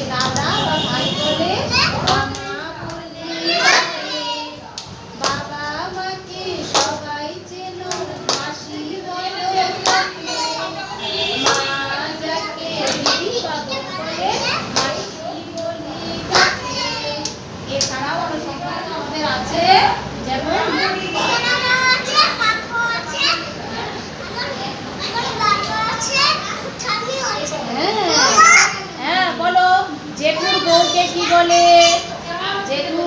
aceitada কি বলে জেঠুর